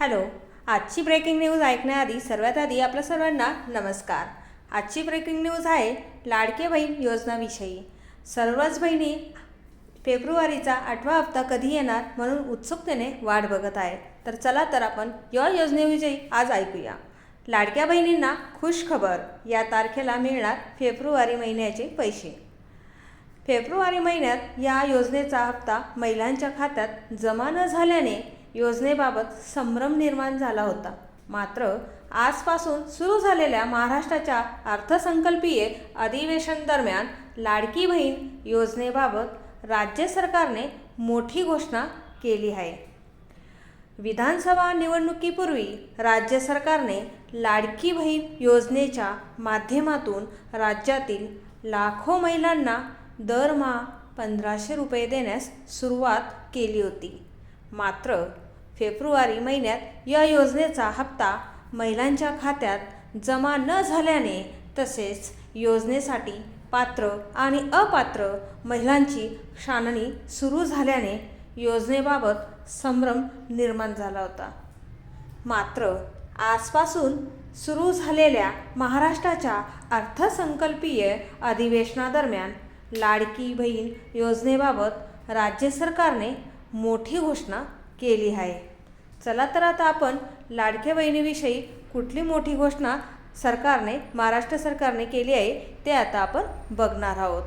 Hello आजची breaking news ऐकण्याआधी सर्वात आधी आपल्या सर्वांना नमस्कार. आजची ब्रेकिंग न्यूज आहे लाडके बहीण योजनाविषयी. सर्वच बहिणी फेब्रुवारीचा आठवा हप्ता कधी येणार म्हणून उत्सुकतेने वाट बघत आहे तर चला तर आपण या योजनेविषयी आज ऐकूया. लाडक्या बहिणींना खुश खबर. या तारखेला मिळणार फेब्रुवारी महिन्याचे पैसे. फेब्रुवारी महिन्यात या योजनेचा हप्ता महिलांच्या खात्यात जमा न झाल्याने योजनेबाबत संभ्रम निर्माण झाला होता. मात्र आजपासून सुरू झालेल्या महाराष्ट्राच्या अर्थसंकल्पीय अधिवेशन दरम्यान लाडकी बहीण योजनेबाबत राज्य सरकारने मोठी घोषणा केली आहे. विधानसभा निवडणुकीपूर्वी राज्य सरकारने लाडकी बहीण योजनेच्या माध्यमातून राज्यातील लाखो महिलांना दरमहा पंधराशे रुपये देण्यास सुरुवात केली होती. मात्र फेब्रुवारी महिन्यात या योजनेचा हप्ता महिलांच्या खात्यात जमा न झाल्याने तसेच योजनेसाठी पात्र आणि अपात्र महिलांची छाननी सुरू झाल्याने योजनेबाबत संभ्रम निर्माण झाला होता. मात्र आजपासून सुरू झालेल्या महाराष्ट्राच्या अर्थसंकल्पीय अधिवेशनादरम्यान लाडकी बहीण योजनेबाबत राज्य सरकारने मोठी घोषणा केली आहे. चला तर आता आपण लाडक्या बहिणीविषयी कुठली मोठी घोषणा सरकारने महाराष्ट्र सरकारने केली आहे ते आता आपण बघणार आहोत.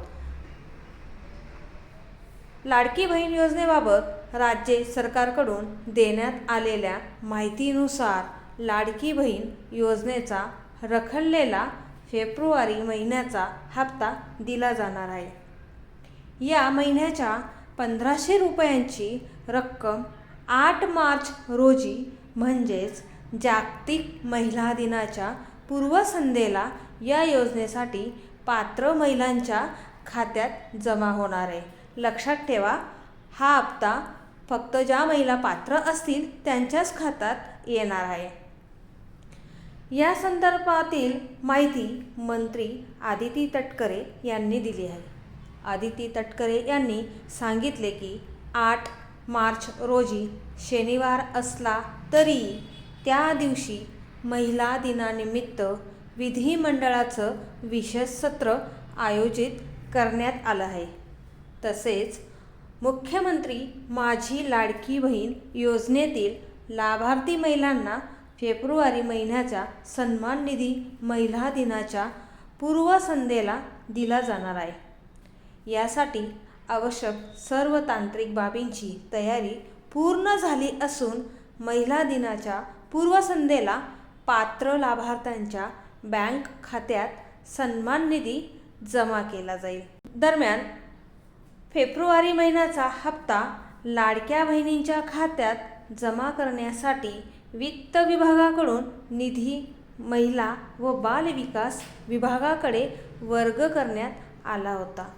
लाडकी बहीण योजनेबाबत राज्य सरकारकडून देण्यात आलेल्या माहितीनुसार लाडकी बहीण योजनेचा रखडलेला फेब्रुवारी महिन्याचा हप्ता दिला जाणार आहे. या महिन्याच्या पंधराशे रुपयांची रक्कम आठ मार्च रोजी म्हणजेच जागतिक महिला दिनाच्या पूर्वसंध्येला या योजनेसाठी पात्र महिलांच्या खात्यात जमा होणार आहे. लक्षात ठेवा हा हप्ता फक्त ज्या महिला पात्र असतील त्यांच्याच खात्यात येणार आहे. या संदर्भातील माहिती मंत्री आदिती तटकरे यांनी दिली आहे. आदिती तटकरे यांनी सांगितले की आठ मार्च रोजी शनिवार असला तरी त्या दिवशी महिला दिनानिमित्त विधिमंडळाचं विशेष सत्र आयोजित करण्यात आलं आहे. तसेच मुख्यमंत्री माझी लाडकी बहीण योजनेतील लाभार्थी महिलांना फेब्रुवारी महिन्याचा सन्मान निधी महिला दिनाच्या पूर्वसंध्येला दिला जाणार आहे. यासाठी आवश्यक सर्व तांत्रिक बाबींची तयारी पूर्ण झाली असून महिला दिनाच्या पूर्वसंध्येला पात्र लाभार्थ्यांच्या बँक खात्यात सन्मान निधी जमा केला जाईल. दरम्यान फेब्रुवारी महिन्याचा हप्ता लाडक्या बहिणींच्या खात्यात जमा करण्यासाठी वित्त विभागाकडून निधी महिला व बालविकास विभागाकडे वर्ग करण्यात आला होता.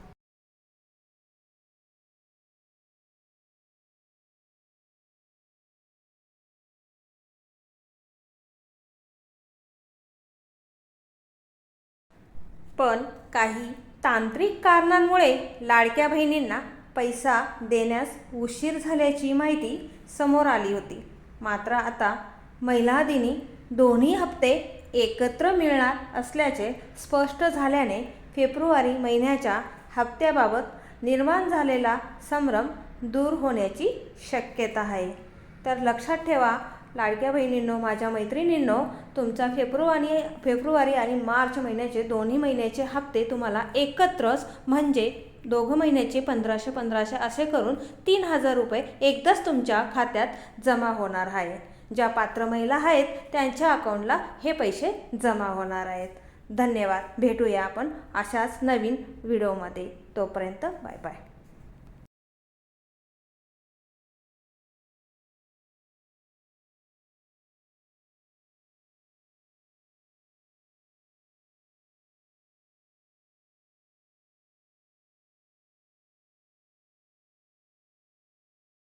पण काही तांत्रिक कारणांमुळे लाडक्या बहिणींना पैसा देण्यास उशीर झाल्याची माहिती समोर आली होती. मात्र आता महिला दिनी दोन्ही हप्ते एकत्र मिळणार असल्याचे स्पष्ट झाल्याने फेब्रुवारी महिन्याच्या हप्त्याबाबत निर्माण झालेला संभ्रम दूर होण्याची शक्यता आहे. तर लक्षात ठेवा लाडक्या बहिणींनो माझ्या मैत्रिणींनो तुमचा फेब्रुवारी फेब्रुवारी आणि मार्च महिन्याचे दोन्ही महिन्याचे हप्ते तुम्हाला एकत्रच म्हणजे दोघं महिन्याचे पंधराशे पंधराशे असे करून तीन हजार रुपये एकदाच तुमच्या खात्यात जमा होणार आहे ज्या पात्र महिला आहेत त्यांच्या अकाउंटला हे पैसे जमा होणार आहेत. धन्यवाद. भेटूया आपण अशाच नवीन व्हिडिओमध्ये. तोपर्यंत बाय बाय.